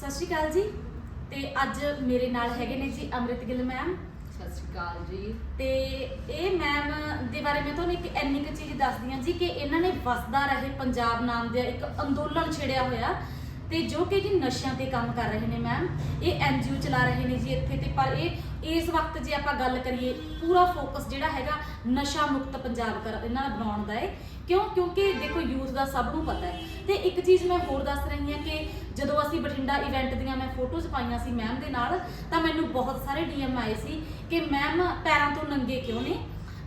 ਸਤਿ ਸ਼੍ਰੀ ਅਕਾਲ ਜੀ। ਤੇ ਅੱਜ ਮੇਰੇ ਨਾਲ ਹੈਗੇ ਨੇ ਜੀ ਅੰਮ੍ਰਿਤ ਗਿੱਲ ਮੈਮ ਸਤਿ ਸ਼੍ਰੀ ਅਕਾਲ ਜੀ। ਤੇ ਇਹ ਮੈਮ ਦੇ ਬਾਰੇ ਮੈਂ ਤੁਹਾਨੂੰ ਇੱਕ ਇੰਨੀ ਕੁ ਚੀਜ਼ ਦੱਸਦੀ ਹਾਂ ਜੀ ਕਿ ਇਹਨਾਂ ਨੇ ਵਸਦਾ ਰਹੇ ਪੰਜਾਬ ਨਾਮ ਦਾ ਇੱਕ ਅੰਦੋਲਨ ਛੇੜਿਆ ਹੋਇਆ। ਤੇ ਜੋ ਕਿ ਜੀ ਨਸ਼ਿਆਂ ਤੇ ਕੰਮ ਕਰ ਰਹੇ ਨੇ ਮੈਮ ਇਹ ਐਨਜੀਓ ਚਲਾ ਰਹੇ ਨੇ ਜੀ ਇੱਥੇ ਤੇ, ਪਰ ਇਹ, ਇਸ ਵਕਤ ਜੇ ਆਪਾਂ ਗੱਲ ਕਰੀਏ, ਪੂਰਾ ਫੋਕਸ ਜਿਹੜਾ ਹੈਗਾ ਨਸ਼ਾ ਮੁਕਤ ਪੰਜਾਬ ਕਰ, ਇਹਨਾਂ ਦਾ ਬਣਾਉਣ ਦਾ ਹੈ ਕਿਉਂ? ਕਿਉਂਕਿ ਦੇਖੋ ਯੂਥ ਦਾ ਸਭ ਨੂੰ ਪਤਾ ਹੈ ਤੇ ਇੱਕ ਚੀਜ਼ ਮੈਂ ਹੋਰ ਦੱਸ ਰਹੀ ਹਾਂ ਕਿ ਜਦੋਂ ਅਸੀਂ ਬਠਿੰਡਾ ਇਵੈਂਟ ਦੀਆਂ ਮੈਂ ਫੋਟੋਜ਼ ਪਾਈਆਂ ਸੀ ਮੈਮ ਦੇ ਨਾਲ, ਤਾਂ ਮੈਨੂੰ ਬਹੁਤ ਸਾਰੇ ਡੀਐਮ ਆਏ ਸੀ ਕਿ ਮੈਮ ਪੈਰਾਂ ਤੋਂ ਨੰਗੇ ਕਿਉਂ ਨੇ?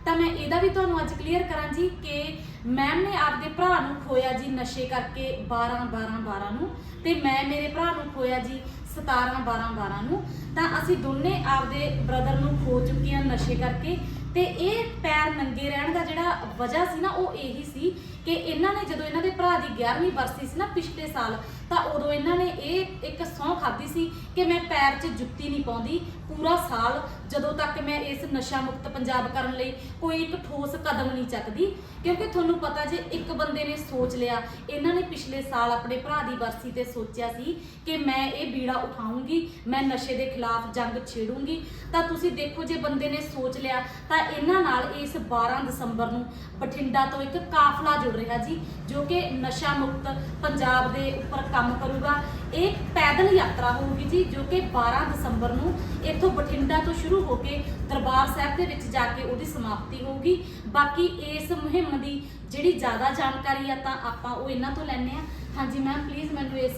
ਤਾਂ ਮੈਂ ਇਹਦਾ ਵੀ ਤੁਹਾਨੂੰ ਅੱਜ ਕਲੀਅਰ ਕਰਾਂ ਜੀ ਕਿ ਮੈਮ ਨੇ ਆਪਦੇ ਭਰਾ ਨੂੰ ਖੋਇਆ ਜੀ ਨਸ਼ੇ ਕਰਕੇ 12 12 12 ਨੂੰ ਤੇ ਮੈਂ ਮੇਰੇ ਭਰਾ ਨੂੰ ਖੋਇਆ ਜੀ 17 12 12 ਨੂੰ। ਤਾਂ ਅਸੀਂ ਦੋਨੇ ਆਪਦੇ ਬ੍ਰਦਰ ਨੂੰ ਖੋ ਚੁੱਕੇ ਹਾਂ ਨਸ਼ੇ ਕਰਕੇ ਤੇ ਇਹ ਪੈਰ ਨੰਗੇ ਰਹਿਣ ਦਾ ਜਿਹੜਾ ਵਜ੍ਹਾ ਸੀ ਨਾ ਉਹ ਇਹੀ ਸੀ ਕਿ ਇਹਨਾਂ ਨੇ ਜਦੋਂ ਇਹਨਾਂ ਦੇ ਭਰਾ ਦੀ 11ਵੀਂ ਬਰਸੀ ਸੀ ਨਾ ਪਿਛਲੇ ਸਾਲ, ਤਾਂ ਉਦੋਂ ਇਹਨਾਂ ਨੇ ਇਹ ਇੱਕ ਸਹੁੰ ਖਾਧੀ ਸੀ ਕਿ ਮੈਂ ਪੈਰ 'ਚ ਜੁੱਤੀ ਨਹੀਂ ਪਾਉਂਦੀ। ਪੂਰਾ ਸਾਲ ਜਦੋਂ ਤੱਕ ਮੈਂ ਇਸ ਨਸ਼ਾ ਮੁਕਤ ਪੰਜਾਬ ਕਰਨ ਲਈ ਕੋਈ ਇੱਕ ਠੋਸ ਕਦਮ ਨਹੀਂ ਚੱਕਦੀ, ਕਿਉਂਕਿ ਤੁਹਾਨੂੰ ਪਤਾ ਜੇ ਇੱਕ ਬੰਦੇ ਨੇ ਸੋਚ ਲਿਆ, ਇਹਨਾਂ ਨੇ ਪਿਛਲੇ ਸਾਲ ਆਪਣੇ ਭਰਾ ਦੀ ਬਰਸੀ ਤੇ ਸੋਚਿਆ ਸੀ ਕਿ ਮੈਂ ਇਹ ਬੀੜਾ ਉਠਾਉਂਗੀ, ਮੈਂ ਨਸ਼ੇ ਦੇ ਖਿਲਾਫ ਜੰਗ ਛੇੜੂੰਗੀ। ਤਾਂ ਤੁਸੀਂ ਦੇਖੋ ਜੇ ਬੰਦੇ ਨੇ ਸੋਚ ਲਿਆ, ਤਾਂ ਇਹਨਾਂ ਨਾਲ ਇਸ 12 ਦਸੰਬਰ ਨੂੰ ਬਠਿੰਡਾ ਤੋਂ ਇੱਕ ਕਾਫਲਾ ਜੁੜ ਰਿਹਾ ਜੀ, ਜੋ ਕਿ ਨਸ਼ਾ ਮੁਕਤ ਪੰਜਾਬ ਦੇ ਉੱਪਰ ਕੰਮ ਕਰੂਗਾ। ਇਹ ਪੈਦਲ ਯਾਤਰਾ ਹੋਊਗੀ ਜੀ, ਜੋ ਕਿ 12 ਦਸੰਬਰ ਨੂੰ ਇੱਥੋਂ ਬਠਿੰਡਾ ਤੋਂ ਸ਼ੁਰੂ ਹੋ ਕੇ ਦਰਬਾਰ ਸਾਹਿਬ ਦੇ ਵਿੱਚ ਜਾ ਕੇ ਉਹਦੀ ਸਮਾਪਤੀ ਹੋਊਗੀ। ਬਾਕੀ ਇਸ ਮੁਹਿੰਮ ਦੀ ਜਿਹੜੀ ਜ਼ਿਆਦਾ ਜਾਣਕਾਰੀ ਆ ਤਾਂ ਆਪਾਂ ਉਹ ਇਹਨਾਂ ਤੋਂ ਲੈਣੇ ਆ ਹਾਂਜੀ ਮੈਮ ਪਲੀਜ਼ ਮੈਨੂੰ ਇਸ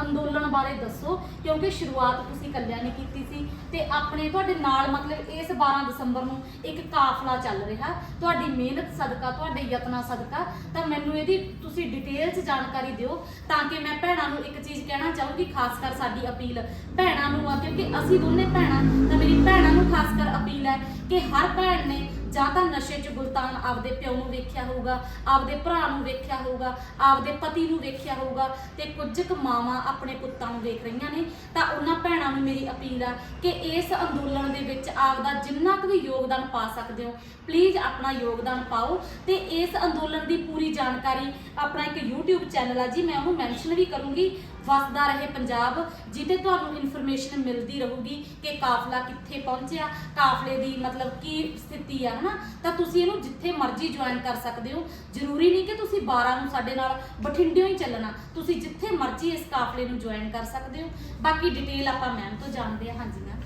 ਅੰਦੋਲਨ ਬਾਰੇ ਦੱਸੋ, ਕਿਉਂਕਿ ਸ਼ੁਰੂਆਤ ਤੁਸੀਂ ਇਕੱਲਿਆਂ ਨੇ ਕੀਤੀ ਸੀ ਤੇ ਆਪਣੇ ਤੁਹਾਡੇ ਨਾਲ ਮਤਲਬ ਇਸ 12 ਦਸੰਬਰ ਨੂੰ ਇੱਕ ਕਾਫਲਾ ਚੱਲ ਰਿਹਾ। ਤੁਹਾਡੀ ਮਿਹਨਤ ਸਦਕਾ, ਤੁਹਾਡੇ ਯਤਨਾਂ ਸਦਕਾ, ਤਾਂ ਮੈਨੂੰ ਇਹਦੀ ਤੁਸੀਂ ਡਿਟੇਲ 'ਚ ਜਾਣਕਾਰੀ ਦਿਓ, ਤਾਂ ਕਿ ਮੈਂ ਭੈਣਾਂ ਨੂੰ ਇੱਕ ਚੀਜ਼ ਕਹਿਣਾ ਚਾਹੂੰਗੀ, ਖਾਸ ਕਰ ਸਾਡੀ ਅਪੀਲ। ਭੈਣਾਂ ਨੂੰ ਆ, ਕਿਉਂਕਿ ਅਸੀਂ ਦੋਨੇ ਭੈਣਾਂ, ਤਾਂ ਮੇਰੀ ਭੈਣਾਂ ਨੂੰ ਖਾਸ ਕਰ ਅਪੀਲ ਹੈ ਕਿ ਹਰ ਭੈਣ ਨੇ ਜਾਂ ਤਾਂ ਨਸ਼ੇ 'ਚ ਗੁਲਤਾਨ ਆਪਦੇ ਪਿਓ ਨੂੰ ਵੇਖਿਆ ਹੋਊਗਾ, ਆਪਦੇ ਭਰਾ ਨੂੰ ਵੇਖਿਆ ਹੋਊਗਾ, ਆਪਦੇ ਪਤੀ ਨੂੰ ਵੇਖਿਆ ਹੋਊਗਾ ਤੇ ਕੁਝ ਕੁ ਮਾਵਾਂ ਆਪਣੇ ਪੁੱਤਾਂ ਨੂੰ ਵੇਖ ਰਹੀਆਂ ਨੇ। ਤਾਂ ਉਹਨਾਂ ਭੈਣਾਂ ਨੂੰ ਮੇਰੀ ਅਪੀਲ ਆ ਕਿ ਇਸ ਅੰਦੋਲਨ ਦੇ ਵਿੱਚ ਆਪਦਾ ਜਿੰਨਾ ਕੁ ਵੀ ਯੋਗਦਾਨ ਪਾ ਸਕਦੇ ਹੋ ਪਲੀਜ਼ ਆਪਣਾ ਯੋਗਦਾਨ ਪਾਓ ਤੇ ਇਸ ਅੰਦੋਲਨ ਦੀ ਪੂਰੀ ਜਾਣਕਾਰੀ ਆਪਣਾ ਇੱਕ YouTube ਚੈਨਲ ਆ ਜੀ, ਮੈਂ ਉਹਨੂੰ ਮੈਂਸ਼ਨ ਵੀ ਕਰੂੰਗੀ। ਵਸਦਾ ਰਹੇ ਪੰਜਾਬ ਜਿੱਥੇ ਤੁਹਾਨੂੰ ਇਨਫੋਰਮੇਸ਼ਨ ਮਿਲਦੀ ਰਹੂਗੀ ਕਿ ਕਾਫਲਾ ਕਿੱਥੇ ਪਹੁੰਚਿਆ, ਕਾਫਲੇ ਦੀ ਮਤਲਬ ਕੀ ਸਥਿਤੀ ਆ। ਹਨਾ ਤਾਂ ਤੁਸੀਂ ਇਹਨੂੰ ਜਿੱਥੇ ਮਰਜ਼ੀ ਜੁਆਇਨ ਕਰ ਸਕਦੇ ਹੋ। ਜ਼ਰੂਰੀ ਨਹੀਂ ਕਿ ਤੁਸੀਂ 12 ਨੂੰ ਸਾਡੇ ਨਾਲ ਬਠਿੰਡਿਓਂ ਹੀ ਚੱਲਣਾ। ਤੁਸੀਂ ਜਿੱਥੇ ਮਰਜ਼ੀ ਇਸ ਕਾਫਲੇ ਨੂੰ ਜੁਆਇਨ ਕਰ ਸਕਦੇ ਹੋ। ਬਾਕੀ ਡਿਟੇਲ ਆਪਾਂ ਮੈਮ ਤੋਂ ਜਾਣਦੇ ਹਾਂ, ਹਾਂਜੀ ਮੈਮ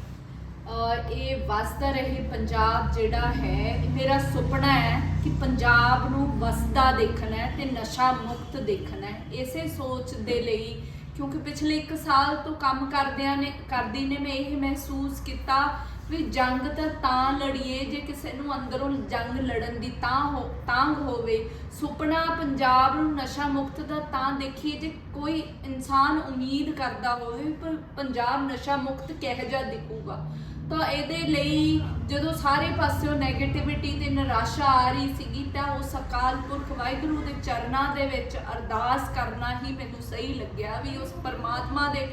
ਇਹ ਵਸਦਾ ਰਹੇ ਪੰਜਾਬ ਜਿਹੜਾ ਹੈ ਮੇਰਾ ਸੁਪਨਾ ਹੈ ਕਿ ਪੰਜਾਬ ਨੂੰ ਵਸਦਾ ਦੇਖਣਾ ਹੈ ਤੇ ਨਸ਼ਾ ਮੁਕਤ ਦੇਖਣਾ ਹੈ। ਇਸੇ ਸੋਚ ਦੇ ਲਈ ਕਿਉਂਕਿ ਪਿਛਲੇ 1 ਸਾਲ ਤੋਂ ਕੰਮ ਕਰਦਿਆਂ ਨੇ, ਕਰਦੀ ਨੇ ਮੈਂ ਇਹ ਮਹਿਸੂਸ ਕੀਤਾ ਵੀ ਜੰਗ ਤਾਂ ਤਾਂ ਲੜੀਏ, ਜੇ ਕਿਸੇ ਨੂੰ ਅੰਦਰੋਂ ਜੰਗ ਲੜਨ ਦੀ ਤਾਂ ਹੋ, ਤਾਂਗ ਹੋਵੇ, ਸੁਪਨਾ ਪੰਜਾਬ ਨੂੰ ਨਸ਼ਾ ਮੁਕਤ ਦਾ ਤਾਂ ਦੇਖੀਏ, ਜੇ ਕੋਈ ਇਨਸਾਨ ਉਮੀਦ ਕਰਦਾ ਹੋਵੇ ਪਰ ਪੰਜਾਬ ਨਸ਼ਾ ਮੁਕਤ ਕਿਹੋ ਜਿਹਾ ਦਿਖੂਗਾ। ਤਾਂ ਇਹਦੇ ਲਈ ਜਦੋਂ ਸਾਰੇ ਪਾਸਿਓਂ 네ਗੇਟਿਵਿਟੀ ਤੇ ਨਿਰਾਸ਼ਾ ਆ ਰਹੀ ਸੀਗੀ, ਤਾਂ ਉਸ ਅਕਾਲ ਪੁਰਖ ਵਾਹਿਗੁਰੂ ਦੇ ਚਰਨਾਂ ਦੇ ਵਿੱਚ ਅਰਦਾਸ ਕਰਨਾ ਹੀ ਮੈਨੂੰ ਸਹੀ ਲੱਗਿਆ ਵੀ ਉਸ ਪਰਮਾਤਮਾ ਦੇ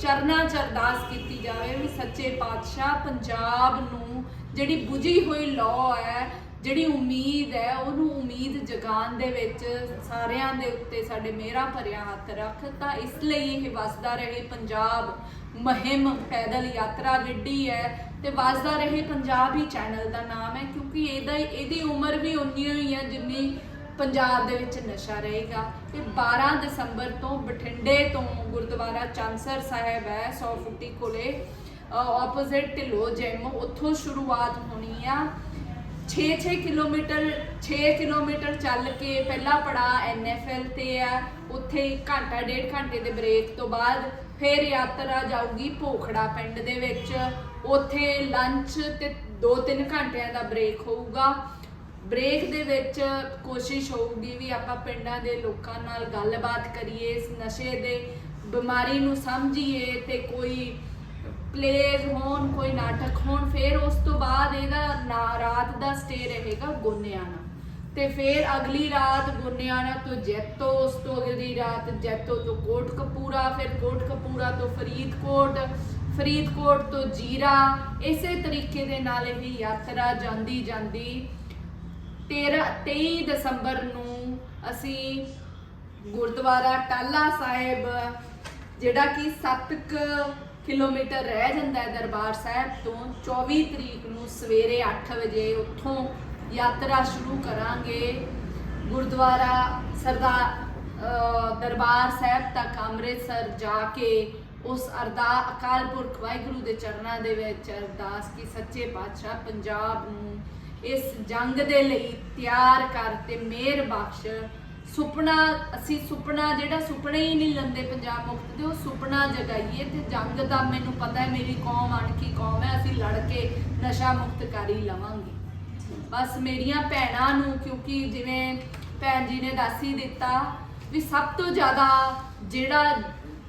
ਚਰਨਾਂ 'ਚ ਅਰਦਾਸ ਕੀਤੀ ਜਾਵੇ ਵੀ ਸੱਚੇ ਪਾਤਸ਼ਾਹ ਪੰਜਾਬ ਨੂੰ ਜਿਹੜੀ ਬੁਝੀ ਹੋਈ ਲੋ ਹੈ ਜਿਹੜੀ ਉਮੀਦ ਹੈ, ਉਹਨੂੰ ਉਮੀਦ ਜਗਾਉਣ ਦੇ ਵਿੱਚ ਸਾਰਿਆਂ ਦੇ ਉੱਤੇ ਸਾਡੇ ਮੇਰਾ ਭਰਿਆ ਹੱਥ ਰੱਖ, ਤਾਂ ਇਸ ਲਈ ਇਹ ਵਸਦਾ ਰਹੇ ਪੰਜਾਬ ਮਹਿਮ ਪੈਦਲ ਯਾਤਰਾ ਵਿੱਢੀ ਹੈ ਤੇ ਵਸਦਾ ਰਹੇ ਪੰਜਾਬ ਹੀ ਚੈਨਲ ਦਾ ਨਾਮ ਹੈ, ਕਿਉਂਕਿ ਇਹਦਾ ਇਹਦੀ ਉਮਰ ਵੀ ਉਨੀ ਹੀ ਹੈ ਜਿੰਨੀ ਪੰਜਾਬ ਦੇ ਵਿੱਚ ਨਸ਼ਾ ਰਹੇਗਾ। ਤੇ 12 ਦਸੰਬਰ ਤੋਂ ਬਠਿੰਡੇ ਤੋਂ ਗੁਰਦੁਆਰਾ ਚਾਂਸਰ ਸਾਹਿਬ ਹੈ 100 ਫੁੱਟੀ ਕੋਲੇ ਆਪੋਜ਼ਿਟ ਢਿੱਲੋ ਜਿਮ ਉੱਥੋਂ ਸ਼ੁਰੂਆਤ ਹੋਣੀ ਆ। 6-6 ਕਿਲੋਮੀਟਰ 6 ਕਿਲੋਮੀਟਰ ਚੱਲ ਕੇ ਪਹਿਲਾ ਪੜਾ ਐਨਐਫਐਲ ਤੇ ਆ। ਉੱਥੇ ਘੰਟਾ, ਡੇਢ ਘੰਟੇ ਦੇ ਬ੍ਰੇਕ ਤੋਂ ਬਾਅਦ ਫਿਰ ਯਾਤਰਾ ਜਾਊਗੀ ਭੋਖੜਾ ਪਿੰਡ ਦੇ ਵਿੱਚ। ਉੱਥੇ ਲੰਚ ਤੇ 2-3 ਘੰਟਿਆਂ ਦਾ ਬ੍ਰੇਕ ਹੋਊਗਾ। ਬ੍ਰੇਕ ਦੇ ਵਿੱਚ ਕੋਸ਼ਿਸ਼ ਹੋਊਗੀ ਵੀ ਆਪਾਂ ਪਿੰਡਾਂ ਦੇ ਲੋਕਾਂ ਨਾਲ ਗੱਲਬਾਤ ਕਰੀਏ, ਇਸ ਨਸ਼ੇ ਦੇ ਬਿਮਾਰੀ ਨੂੰ ਸਮਝੀਏ ਤੇ ਕੋਈ ਪਲੇਜ਼ ਹੋਣ, ਕੋਈ ਨਾਟਕ ਹੋਣ, ਫਿਰ ਉਸ ਤੋਂ ਬਾਅਦ ਇਹਦਾ ਨਾ, ਰਾਤ ਦਾ ਸਟੇ ਰਹੇਗਾ ਗੋਨਿਆਣਾ। ਤੇ ਫਿਰ ਅਗਲੀ ਰਾਤ ਗੋਨਿਆਣਾ ਤੋਂ ਜੈਤੋ, ਉਸ ਤੋਂ ਅਗਲੀ ਰਾਤ ਜੈਤੋ ਤੋਂ ਕੋਟਕਪੂਰਾ, ਫਿਰ ਕੋਟਕਪੂਰਾ ਤੋਂ ਫਰੀਦਕੋਟ ਫਰੀਦਕੋਟ ਤੋਂ ਜੀਰਾ, ਇਸੇ ਤਰੀਕੇ ਦੇ ਨਾਲ ਇਹ ਯਾਤਰਾ ਜਾਂਦੀ ਜਾਂਦੀ 13 23 ਦਸੰਬਰ ਨੂੰ ਅਸੀਂ ਗੁਰਦੁਆਰਾ ਟਾਲਾ ਸਾਹਿਬ, ਜਿਹੜਾ ਕਿ ਸੱਤ ਕੁ ਕਿਲੋਮੀਟਰ ਰਹਿ ਜਾਂਦਾ ਹੈ ਦਰਬਾਰ ਸਾਹਿਬ ਤੋਂ। 24 ਤਰੀਕ ਨੂੰ ਸਵੇਰੇ 8 ਵਜੇ ਉੱਥੋਂ ਯਾਤਰਾ ਸ਼ੁਰੂ ਕਰਾਂਗੇ। ਗੁਰਦੁਆਰਾ ਸਰਦਾਰ ਦਰਬਾਰ ਸਾਹਿਬ ਤੱਕ ਅੰਮ੍ਰਿਤਸਰ ਜਾ ਕੇ ਉਸ ਅਰਦਾ, ਅਕਾਲ ਪੁਰਖ ਵਾਹਿਗੁਰੂ ਦੇ ਚਰਨਾਂ ਦੇ ਵਿੱਚ ਅਰਦਾਸ ਕੀ ਸੱਚੇ ਪਾਤਸ਼ਾਹ ਪੰਜਾਬ ਨੂੰ ਇਸ ਜੰਗ ਦੇ ਲਈ ਤਿਆਰ ਕਰ ਤੇ ਮਿਹਰ ਬਖਸ਼ ਸੁਪਨਾ, ਅਸੀਂ ਸੁਪਨਾ ਜਿਹੜਾ ਸੁਪਨੇ ਹੀ ਨਹੀਂ ਲੰਦੇ ਪੰਜਾਬ ਮੁਕਤ ਦੇ, ਉਹ ਸੁਪਨਾ ਜਗਾਈਏ ਤੇ ਜੰਗ ਦਾ ਮੈਨੂੰ ਪਤਾ ਹੈ, ਮੇਰੀ ਕੌਮ ਅਣਖੀ ਕੌਮ ਹੈ, ਅਸੀਂ ਲੜ ਕੇ ਨਸ਼ਾ ਮੁਕਤ ਕਰ ਹੀ ਲਵਾਂਗੇ। ਬਸ ਮੇਰੀਆਂ ਭੈਣਾਂ ਨੂੰ, ਕਿਉਂਕਿ ਜਿਵੇਂ ਭੈਣ ਜੀ ਨੇ ਦੱਸ ਹੀ ਦਿੱਤਾ ਵੀ ਸਭ ਤੋਂ ਜ਼ਿਆਦਾ ਜਿਹੜਾ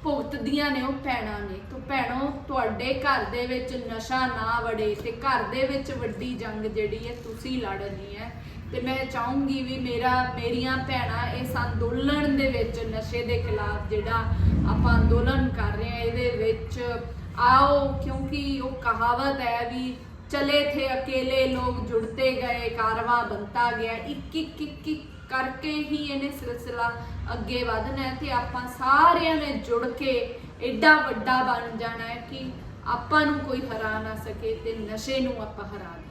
ਭੁਗਤਦੀਆਂ ਨੇ ਉਹ ਭੈਣਾਂ ਨੇ। ਤੋਂ ਭੈਣੋ, ਤੁਹਾਡੇ ਘਰ ਦੇ ਵਿੱਚ ਨਸ਼ਾ ਨਾ ਵੜੇ ਤੇ ਘਰ ਦੇ ਵਿੱਚ ਵੱਡੀ ਜੰਗ ਜਿਹੜੀ ਹੈ, ਤੁਸੀਂ ਲੜਨੀ ਹੈ। ਤੇ ਮੈਂ ਚਾਹੂੰਗੀ ਵੀ ਮੇਰਾ, ਮੇਰੀਆਂ ਭੈਣਾਂ ਇਸ ਅੰਦੋਲਨ ਦੇ ਵਿੱਚ ਨਸ਼ੇ ਦੇ ਖਿਲਾਫ ਜਿਹੜਾ ਆਪਾਂ ਅੰਦੋਲਨ ਕਰ ਰਹੇ ਹਾਂ, ਇਹਦੇ ਵਿੱਚ ਆਓ, ਕਿਉਂਕਿ ਉਹ ਕਹਾਵਤ ਹੈ ਵੀ ਚਲੇ ਥੇ ਅਕੇਲੇ, ਲੋਕ ਜੁੜਤੇ ਗਏ, ਕਾਰਵਾ ਬੰਤਾ ਗਿਆ। ਇੱਕ ਇੱਕ ਇੱਕ ਇੱਕ ਕਰਕੇ ਹੀ ਇਹਨੇ ਸਿਲਸਿਲਾ ਅੱਗੇ ਵਧਣਾ ਹੈ ਤੇ ਆਪਾਂ ਸਾਰਿਆਂ ਨੇ ਜੁੜ ਕੇ ਐਡਾ ਵੱਡਾ ਬਣ ਜਾਣਾ ਹੈ ਕਿ ਆਪਾਂ ਨੂੰ ਕੋਈ ਹਰਾ ਨਾ ਸਕੇ ਤੇ ਨਸ਼ੇ ਨੂੰ ਆਪਾਂ ਹਰਾ ਦੇ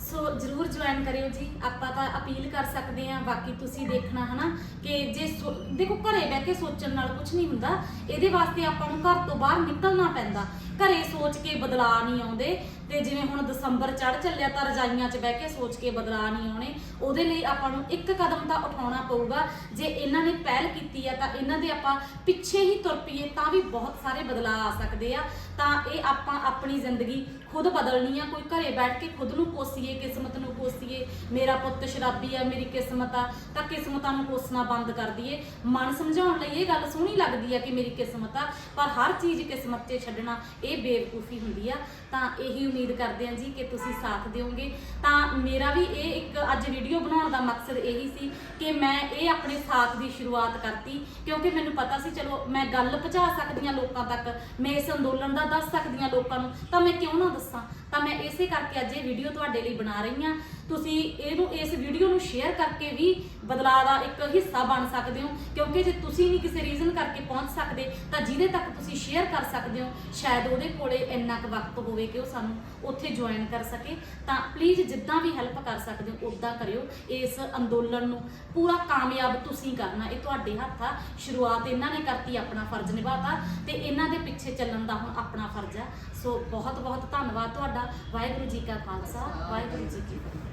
ਸੋ ਜਰੂਰ ਜੁਆਇਨ ਕਰਿਓ ਜੀ। ਆਪਾਂ ਤਾਂ ਅਪੀਲ ਕਰ ਸਕਦੇ ਹਾਂ, ਬਾਕੀ ਤੁਸੀਂ ਦੇਖਣਾ ਹਨਾ, ਕਿ ਜੇ ਸੋ- ਦੇਖੋ ਘਰੇ ਬਹਿ ਕੇ ਸੋਚਣ ਨਾਲ ਕੁਝ ਨਹੀਂ ਹੁੰਦਾ। ਇਹਦੇ ਵਾਸਤੇ ਆਪਾਂ ਨੂੰ ਘਰ ਤੋਂ ਬਾਹਰ ਨਿਕਲਣਾ ਪੈਂਦਾ। ਘਰੇ ਸੋਚ ਕੇ ਬਦਲਾਅ ਨਹੀਂ ਆਉਂਦੇ। ਤੇ ਜਿਵੇਂ ਹੁਣ ਦਸੰਬਰ ਚੜ ਚੱਲਿਆ ਤਾਂ ਰਜਾਈਆਂ 'ਚ ਬਹਿ ਕੇ ਸੋਚ ਕੇ ਬਦਲਾਅ ਨਹੀਂ ਆਉਣੇ। ਉਹਦੇ ਲਈ ਆਪਾਂ ਨੂੰ ਇੱਕ ਕਦਮ ਤਾਂ ਉਠਾਉਣਾ ਪਊਗਾ। ਜੇ ਇਹਨਾਂ ਨੇ ਪਹਿਲ ਕੀਤੀ ਆ ਤਾਂ ਇਹਨਾਂ ਦੇ ਆਪਾਂ ਪਿੱਛੇ ਹੀ ਤੁਰ ਪਈਏ ਤਾਂ ਵੀ ਬਹੁਤ ਸਾਰੇ ਬਦਲਾਅ ਆ ਸਕਦੇ ਆ। ਤਾਂ ਇਹ ਆਪਾਂ ਆਪਣੀ ਜ਼ਿੰਦਗੀ ਖੁਦ ਬਦਲਣੀ ਆ, ਕੋਈ ਘਰੇ ਬੈਠ ਕੇ ਖੁਦ ਨੂੰ ਕੋਸੀਏ ਕਿਸਮਤ ਨੂੰ ਕੋਸੀਏ ਮੇਰਾ ਪੁੱਤ ਸ਼ਰਾਬੀ ਆ, ਮੇਰੀ ਕਿਸਮਤ ਆ, ਤਾਂ ਕਿਸਮਤਾਂ ਨੂੰ ਕੋਸਣਾ ਬੰਦ ਕਰ ਦਈਏ। ਮਨ ਸਮਝਾਉਣ ਲਈ ਇਹ ਗੱਲ ਸੋਹਣੀ ਲੱਗਦੀ ਆ ਕਿ ਮੇਰੀ ਕਿਸਮਤ ਆ, ਪਰ ਹਰ ਚੀਜ਼ ਕਿਸਮਤ ਤੇ ਛੱਡਣਾ ਇਹ ਬੇਵਕੂਫੀ ਹੁੰਦੀ ਆ। ਤਾਂ ਇਹੀ ਉਮੀਦ ਕਰਦੇ ਹਾਂ ਜੀ ਕਿ ਤੁਸੀਂ ਸਾਥ ਦਿਓਗੇ। ਤਾਂ ਮੇਰਾ ਵੀ ਇਹ ਇੱਕ ਅੱਜ ਵੀਡੀਓ ਬਣਾਉਣ ਦਾ ਮਕਸਦ ਇਹੀ ਸੀ ਕਿ ਮੈਂ ਇਹ ਆਪਣੇ ਸਾਥ ਦੀ ਸ਼ੁਰੂਆਤ ਕਰਤੀ, ਕਿਉਂਕਿ ਮੈਨੂੰ ਪਤਾ ਸੀ, ਚਲੋ ਮੈਂ ਗੱਲ ਪਹੁੰਚਾ ਸਕਦੀ ਹਾਂ ਲੋਕਾਂ ਤੱਕ, ਮੈਂ ਇਸ ਅੰਦੋਲਨ ਦਾ ਦੱਸ ਸਕਦੀ ਹਾਂ ਲੋਕਾਂ ਨੂੰ, ਤਾਂ ਮੈਂ ਕਿਉਂ ਨਾ ਦੱਸਾਂ ਤਾਂ ਮੈਂ ਇਸੇ ਕਰਕੇ ਅੱਜ ਇਹ ਵੀਡੀਓ ਤੁਹਾਡੇ ਲਈ ਬਣਾ ਰਹੀ ਹਾਂ। ਤੁਸੀਂ ਇਹਨੂੰ, ਇਸ ਵੀਡੀਓ ਨੂੰ ਸ਼ੇਅਰ ਕਰਕੇ ਵੀ ਬਦਲਾਅ ਦਾ ਇੱਕ ਹਿੱਸਾ ਬਣ ਸਕਦੇ ਹੋ। ਕਿਉਂਕਿ ਜੇ ਤੁਸੀਂ ਨਹੀਂ ਕਿਸੇ ਰੀਜ਼ਨ ਕਰਕੇ ਪਹੁੰਚ ਸਕਦੇ, ਤਾਂ ਜਿਹਦੇ ਤੱਕ ਤੁਸੀਂ ਸ਼ੇਅਰ ਕਰ ਸਕਦੇ ਹੋ, ਸ਼ਾਇਦ ਉਹਦੇ ਕੋਲੇ ਇੰਨਾ ਕੁ ਵਕਤ ਹੋਵੇ ਕਿ ਉਹ ਸਾਨੂੰ ਉੱਥੇ ਜੁਆਇਨ ਕਰ ਸਕੇ। ਤਾਂ ਪਲੀਜ਼ ਜਿੱਦਾਂ ਵੀ ਹੈਲਪ ਕਰ ਸਕਦੇ ਹੋ ਉਦਾਂ ਕਰਿਓ। ਇਸ ਅੰਦੋਲਨ ਨੂੰ ਪੂਰਾ ਕਾਮਯਾਬ ਤੁਸੀਂ ਕਰਨਾ, ਇਹ ਤੁਹਾਡੇ ਹੱਥ ਆ। ਸ਼ੁਰੂਆਤ ਇਹਨਾਂ ਨੇ ਕਰਤੀ, ਆਪਣਾ ਫਰਜ਼ ਨਿਭਾਤਾ ਤੇ ਇਹਨਾਂ ਦੇ ਪਿੱਛੇ ਚੱਲਣ ਦਾ ਹੁਣ ਆਪਣਾ ਫਰਜ਼ ਆ। ਸੋ ਬਹੁਤ ਬਹੁਤ ਧੰਨਵਾਦ ਤੁਹਾਡਾ। ਵਾਹਿਗੁਰੂ ਜੀ ਕਾ ਖਾਲਸਾ ਵਾਹਿਗੁਰੂ ਜੀ ਕੀ ਫਤਿਹ।